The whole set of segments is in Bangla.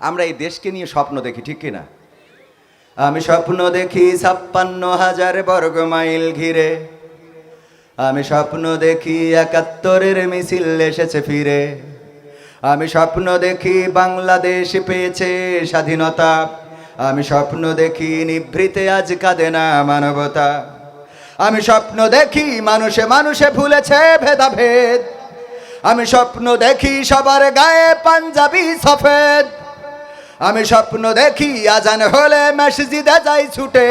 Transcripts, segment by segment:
আমরা এই দেশকে নিয়ে স্বপ্ন দেখি, ঠিক কিনা? আমি স্বপ্ন দেখি ছাপ্পান্ন হাজার বর্গ মাইল ঘিরে। আমি স্বপ্ন দেখি একাত্তরের মিছিল এসেছে ফিরে। আমি স্বপ্ন দেখি বাংলাদেশ পেয়েছে স্বাধীনতা। আমি স্বপ্ন দেখি নিভৃতে আজ কাঁদে না মানবতা। আমি স্বপ্ন দেখি মানুষে মানুষে ভুলেছে ভেদাভেদ। আমি স্বপ্ন দেখি সবার গায়ে পাঞ্জাবি সফেদ। আমি স্বপ্ন দেখি আজান হলে মসজিদে যাই ছুটে।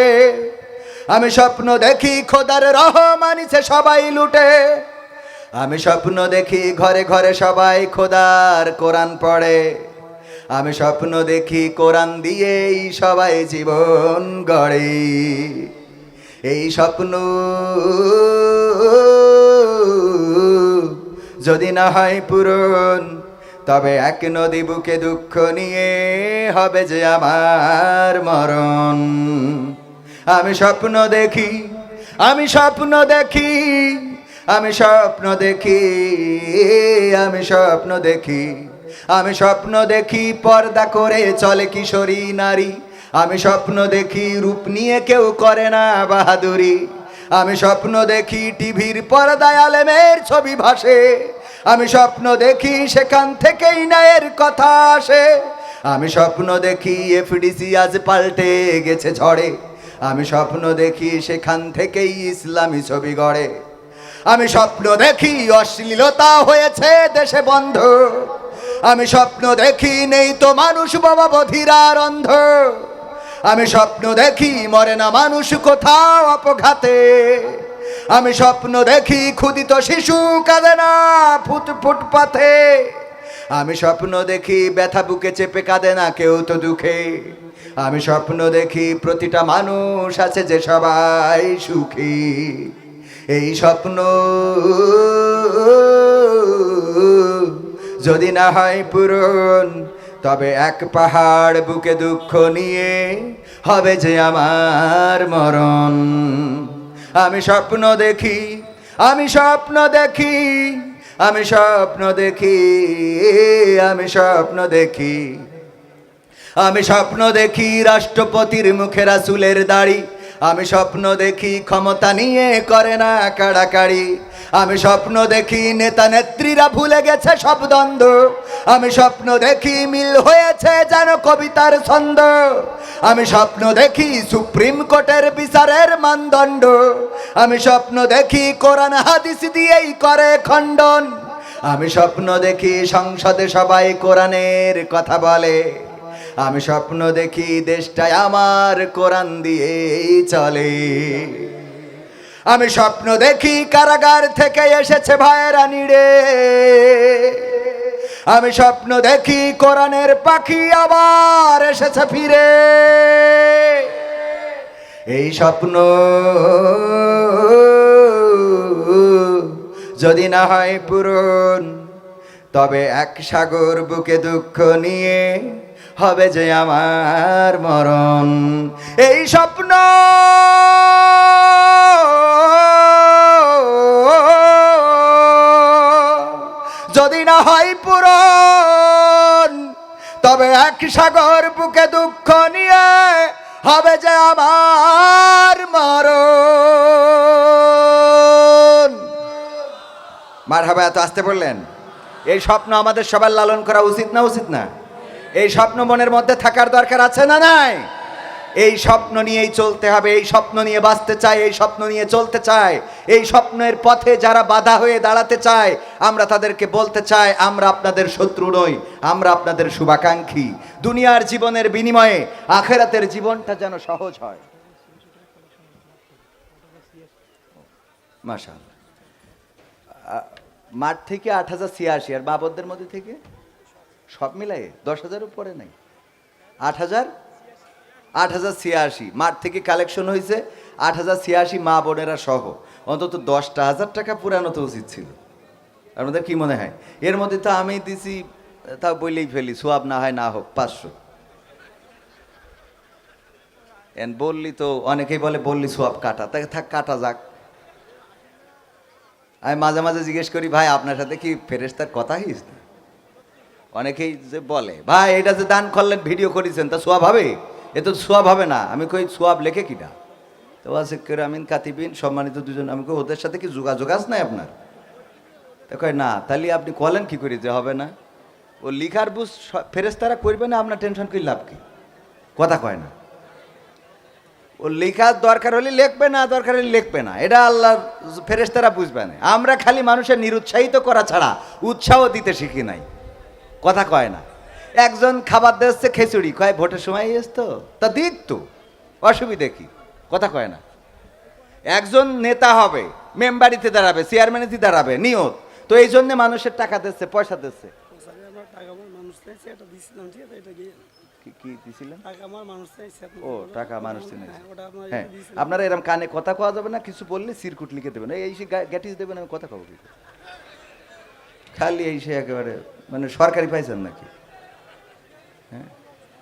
আমি স্বপ্ন দেখি খোদার রহমানিছে সবাই লুটে। আমি স্বপ্ন দেখি ঘরে ঘরে সবাই খোদার কোরআন পড়ে। আমি স্বপ্ন দেখি কোরআন দিয়েই সবাই জীবন গড়ে। এই স্বপ্ন যদি না হয় পূরণ তবে এক নদী বুকে দুঃখ নিয়ে হবে যে আমার মরণ। আমি স্বপ্ন দেখি, আমি স্বপ্ন দেখি, আমি স্বপ্ন দেখি, আমি স্বপ্ন দেখি, আমি স্বপ্ন দেখি পর্দা করে চলে কিশোরী নারী। আমি স্বপ্ন দেখি রূপ নিয়ে কেউ করে না বাহাদুরি। আমি স্বপ্ন দেখি টিভির পর্দায় আলেমের ছবি ভাসে। আমি স্বপ্ন দেখি সেখান থেকেই ন্যায়ের কথা আসে। আমি স্বপ্ন দেখি এফডিসি আজ পাল্টে গেছে ঝড়ে। আমি স্বপ্ন দেখি সেখান থেকেই ইসলামী ছবি গড়ে। আমি স্বপ্ন দেখি অশ্লীলতা হয়েছে দেশে বন্ধ। আমি স্বপ্ন দেখি নেই তো মানুষ বাবা বধিরার অন্ধ। আমি স্বপ্ন দেখি মরে না মানুষ কোথাও অপঘাতে। আমি স্বপ্ন দেখি ক্ষুদিত শিশু কাঁদে না ফুট ফুটপাথে আমি স্বপ্ন দেখি ব্যথা বুকে চেপে কাঁদে না কেউ তো দুঃখে। আমি স্বপ্ন দেখি প্রতিটা মানুষ আছে যে সবাই সুখী। এই স্বপ্ন যদি না হয় পূরণ, তবে এক পাহাড় বুকে দুঃখ নিয়ে হবে যে আমার মরণ। আমি স্বপ্ন দেখি, আমি স্বপ্ন দেখি, আমি স্বপ্ন দেখি, আমি স্বপ্ন দেখি। আমি স্বপ্ন দেখি রাষ্ট্রপতির মুখে রাসুলের দাড়ি। আমি স্বপ্ন দেখি ক্ষমতা নিয়ে করে না কাড়াকাড়ি। আমি স্বপ্ন দেখি নেতা নেত্রীরা ভুলে গেছে সব দ্বন্দ্ব। আমি স্বপ্ন দেখি মিল হয়েছে যেন কবিতার ছন্দ। আমি স্বপ্ন দেখি সুপ্রিম কোর্টের বিচারের মানদণ্ড। আমি স্বপ্ন দেখি কোরআন হাদিস দিয়েই করে খণ্ডন। আমি স্বপ্ন দেখি সংসদে সবাই কোরআনের কথা বলে। আমি স্বপ্ন দেখি দেশটায় আমার কোরআন দিয়ে চলে। আমি স্বপ্ন দেখি কারাগার থেকে এসেছে ভাইয়েরা নিড়ে। আমি স্বপ্ন দেখি কোরআনের পাখি আবার এসেছে ফিরে। এই স্বপ্ন যদি না হয় পূরণ, তবে এক সাগর বুকে দুঃখ নিয়ে হবে যে আমার মরণ। এই স্বপ্ন যদি না হয় পূরণ, তবে এক সাগর বুকে দুঃখ নিয়ে হবে যে আমার মরণ। মার হবে এত আসতে বললেন? এই স্বপ্ন আমাদের সবার লালন করা উচিত না উচিত না? এই স্বপ্ন মনের মধ্যে থাকার দরকার আছে না নাই? এই স্বপ্ন নিয়েই চলতে হবে, এই স্বপ্ন নিয়ে বাঁচতে চায়, এই স্বপ্ন নিয়ে চলতে চায়, এই স্বপ্নের পথে যারা বাধা হয়ে দাঁড়াতে চায়, আমরা তাদেরকে বলতে চাই, আমরা আপনাদের শত্রু নই, আমরা আপনাদের শুভাকাঙ্ক্ষী। দুনিয়ার জীবনের বিনিময়ে আখেরাতের জীবনটা যেন সহজ হয়। মাঠ থেকে আট হাজার ছিয়াশি, আর বাবরদের মধ্যে থেকে? সব মিলাই দশ হাজার উপরে নাই। আট হাজার? আট হাজার ছিয়াশি। মাঠ থেকে কালেকশন হয়েছে আট হাজার ছিয়াশি মা বোনেরা সহ। অন্তত দশটা হাজার টাকা পুরানো তো উচিত ছিল। আপনাদের কি মনে হয়? এর মধ্যে তো আমি দিছি, তা বললেই ফেলি, সোয়াব না হয় না হোক, পাঁচশো। এন বললি তো অনেকেই বলে বললি সোয়াব কাটা তাকে থাক, কাটা যাক। আমি মাঝে মাঝে জিজ্ঞেস করি, ভাই, আপনার সাথে কি ফেরেস্তার কথা হইস অনেকেই যে বলে, ভাই, এটা যে দান করলেন, ভিডিও করেছেন, তা সোয়াব হবে? এ তো সোয়াব হবে না। আমি কই, সোয়াব লেখে কিনা তো আছে কেরামিন, কাতিবিন, সম্মানিত দুজন, আমি কই, ওদের সাথে কি যোগাযোগ আছে নাই আপনার? তা কয়, না, তাহলে আপনি কলেন কি করে যে হবে না? ও লিখার বুঝ ফেরেস্তারা করবে না, আপনার টেনশন কি লাভ কি? কথা কয় না। ও লেখার দরকার হলে লিখবে না, দরকার হলে লিখবে না। এটা আল্লাহ ফেরেস্তারা বুঝবে না। আমরা খালি মানুষের নিরুৎসাহিত করা ছাড়া উৎসাহ দিতে শিখি নাই। কথা কয় না। একজন খাবার দিচ্ছে, খিচুড়ি কয় ভোটের সময় এস তো। তা দিক তো, অসুবিধে কি? কথা কয় না। একজন নেতা হবে, মেম্বারিতে দাঁড়াবে, চেয়ারম্যানিতে দাঁড়াবে নিয়ত তো এই জন্য মানুষের টাকা দিচ্ছে, পয়সা দিচ্ছে। হ্যাঁ। আপনারা এরকম কানে কথা কওয়া যাবে না, কিছু বললে সিরকুট লিখে দেবেন। এই গ্যাটিস দেবেন, আমি কথা কব? খালি এই সে একেবারে মানে সরকারি পাইছেন নাকি? হ্যাঁ?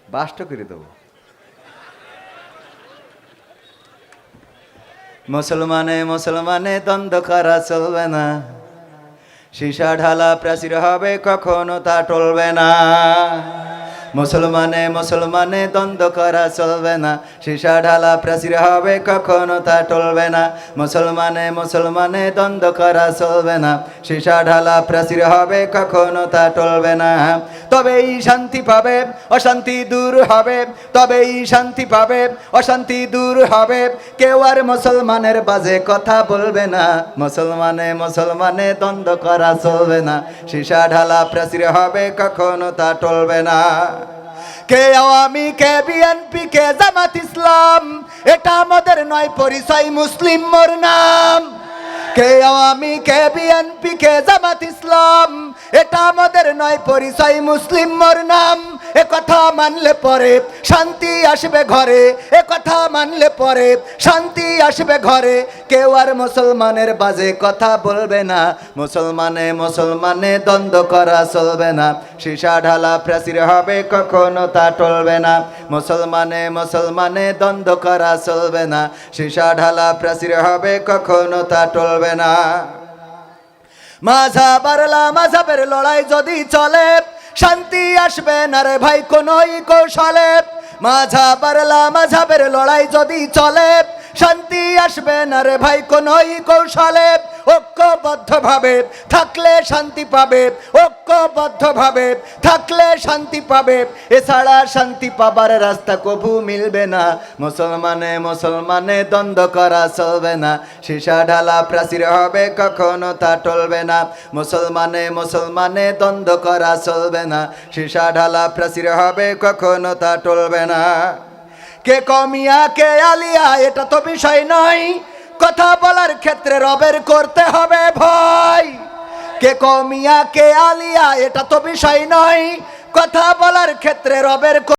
বাসটা করে দেবো। মুসলমানে মুসলমানে দ্বন্দ্ব করা চলবে না। সীসা ঢালা প্রাচীর হবে, কখনো তা টলবে না। মুসলমানে মুসলমানে দ্বন্দ্ব করা চলবে না। সীসা ঢালা প্রাচীর হবে, কখনো তা টলবে না। মুসলমানে মুসলমানে দ্বন্দ্ব করা চলবে না। সীসা ঢালা প্রাচীর হবে, কখনো তা টলবে না। তবেই শান্তি পাবে, অশান্তি দূর হবে। তবেই শান্তি পাবে, অশান্তি দূর হবে। কেউ আর মুসলমানের বাজে কথা বলবে না। মুসলমানে মুসলমানে দ্বন্দ্ব করা চলবে না। সীসা ঢালা প্রাচীর হবে, কখনো তা টলবে না। কে আওয়ামী কে বিএনপি কে জামাত ইসলাম, এটা আমাদের নয়, পরিচয় মুসলিম মোর নাম। কে আওয়ামী কে বিএনপি কে জামাত ইসলাম? এটা আমাদের নয় পরিচয় মুসলিম মোর নাম। এ কথা মানলে পরে শান্তি আসবে ঘরে, এ কথা মানলে পরে শান্তি আসবে ঘরে। কেউ আর মুসলমানের বাজে কথা বলবে না, মুসলমানে মুসলমানে দ্বন্দ্ব করা চলবে না। সীসা ঢালা প্রাচীর হবে, কখনো তা টলবে না। মুসলমানে মুসলমানে দ্বন্দ্ব করা চলবে না। সীসা ঢালা প্রাচীর হবে, কখনো তা টলবে না। মাঝা বারলা মাঝাবের লড়াই যদি চলে শান্তি আসবে না রে ভাই, কোনোই কৌশলে। মাঝা পারলা মাঝাবের লড়াই যদি চলে, শান্তি আসবে না রে ভাই, কোনোই কৌশলে। ঐক্যবদ্ধভাবে থাকলে শান্তি পাবে, ঐক্যবদ্ধভাবে থাকলে শান্তি পাবে। এছাড়া শান্তি পাবার রাস্তা কবু মিলবে না। মুসলমানে মুসলমানে দ্বন্দ্ব করা চলবে না। সীসা ঢালা প্রাচীর হবে, কখনো তা টলবে না। মুসলমানে মুসলমানে দ্বন্দ্ব করা চলবে না। সীসা ঢালা প্রাচীর হবে, কখনো তা টলবে না। কে কমিয়া, কে আলিয়া, এটা তো বিষয় নয়। কথা বলার ক্ষেত্রে রবের করতে হবে ভয়। কে কমিয়া কে আলিয়া, এটা তো বিষয় নয়। কথা বলার ক্ষেত্রে রবের